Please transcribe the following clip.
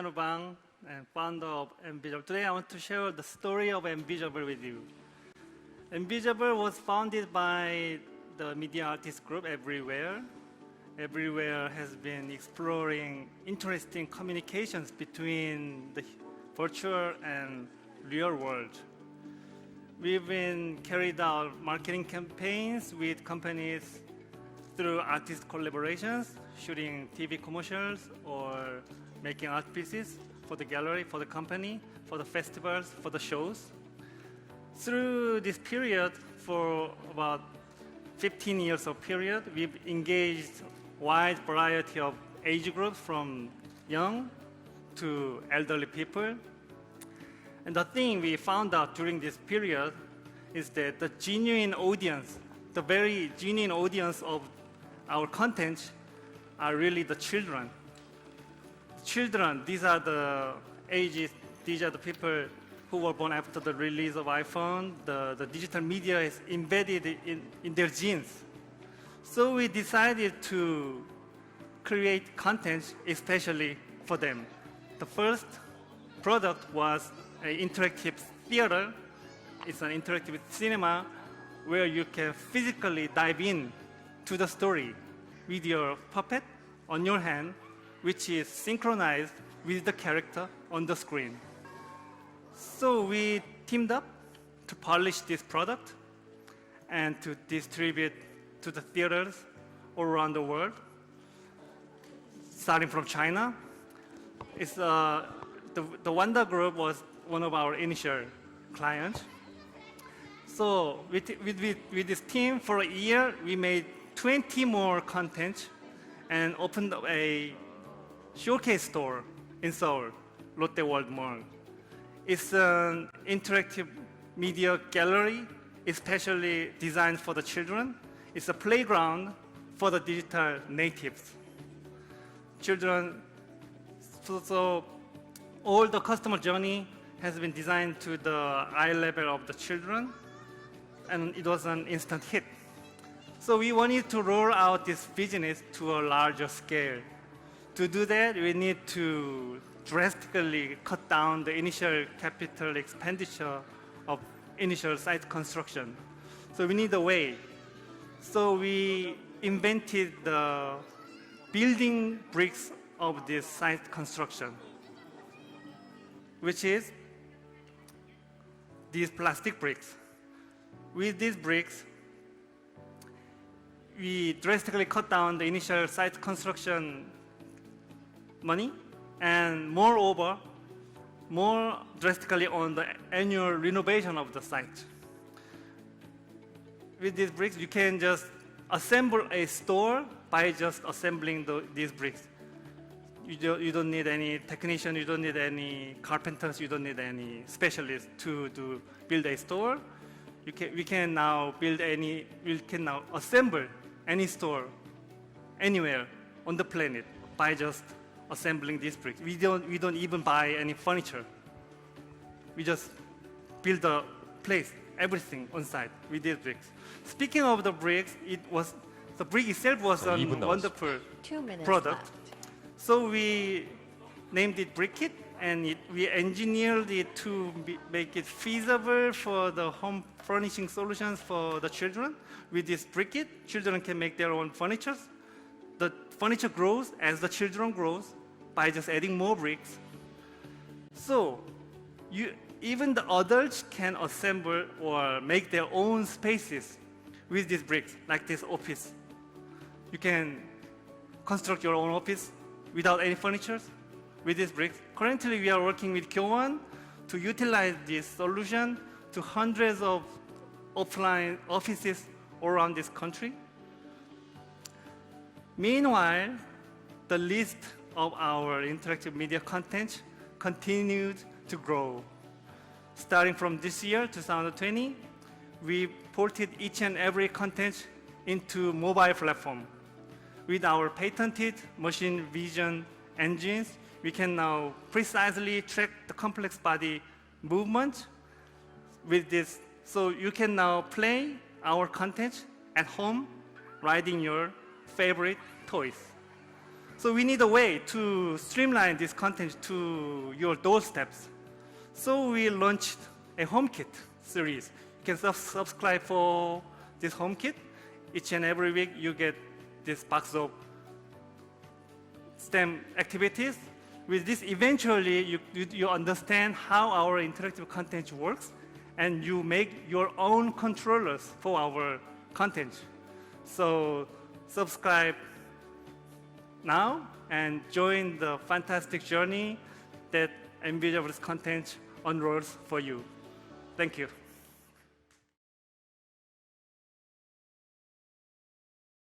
I'm Bang, and founder of Envisionable. Today I want to share the story of Envisionable with you. Envisionable was founded by the media artist group Everywhere. Everywhere has been exploring interesting communications between the virtual and real world. We've been carried out marketing campaigns with companies through artist collaborations, shooting TV commercials or making art pieces for the gallery, for the company, for the festivals, for the shows. Through this period, for about 15 years of period, we've engaged wide variety of age groups from young to elderly people. And the thing we found out during this period is that the genuine audience, the very genuine audience of our content are really the children. Children, these are the ages, these are the people who were born after the release of iPhone. The, the digital media is embedded in, in their genes. So we decided to create content especially for them. The first product was an interactive theater. It's an interactive cinema where you can physically dive in to the story with your puppet on your hand, which is synchronized with the character on the screen. So we teamed up to polish this product and to distribute to the theaters all around the world, starting from China. It's, uh, the, the Wanda Group was one of our initial clients. So with, with, with, with this team for a year, we made 20 more content and opened a showcase store in Seoul, Lotte World Mall. It's an interactive media gallery, especially designed for the children. It's a playground for the digital natives. Children, so, so all the customer journey has been designed to the eye level of the children, and it was an instant hit. So we wanted to roll out this business to a larger scale. To do that, we need to drastically cut down the initial capital expenditure of initial site construction. So we need a way. So we invented the building bricks of this site construction, which is these plastic bricks. With these bricks, we drastically cut down the initial site construction money and moreover, more drastically on the annual renovation of the site. With these bricks, you can just assemble a store by just assembling the, these bricks. You don't, you don't need any technician, you don't need any carpenters, you don't need any specialists to, to build a store. You can, we can now build any, we can now assemble any store anywhere on the planet by just assembling these bricks. We don't, we don't even buy any furniture. We just build the place, everything on site with these bricks. Speaking of the bricks, it was the brick itself was 자, a 2분 남았습니다. wonderful Two minutes product. left. So we named it BrickKit, and it, we engineered it to be, make it feasible for the home furnishing solutions for the children. With this BrickKit, children can make their own furniture. The furniture grows as the children grows by just adding more bricks. So, you, even the adults can assemble or make their own spaces with these bricks, like this office. You can construct your own office without any furniture with these bricks. Currently, we are working with Kyowan to utilize this solution to hundreds of offline offices around this country. Meanwhile, the list of our interactive media content continued to grow. Starting from this year, 2020, we ported each and every content into mobile platform. With our patented machine vision engines, we can now precisely track the complex body movement with this. So you can now play our content at home, riding your favorite toys. So we need a way to streamline this content to your doorsteps. So we launched a HomeKit series. You can sub- subscribe for this HomeKit. Each and every week you get this box of STEM activities. With this, eventually you, you, you understand how our interactive content works and you make your own controllers for our content. So subscribe now and join the fantastic journey that Envisionable's content unrolls for you. Thank you.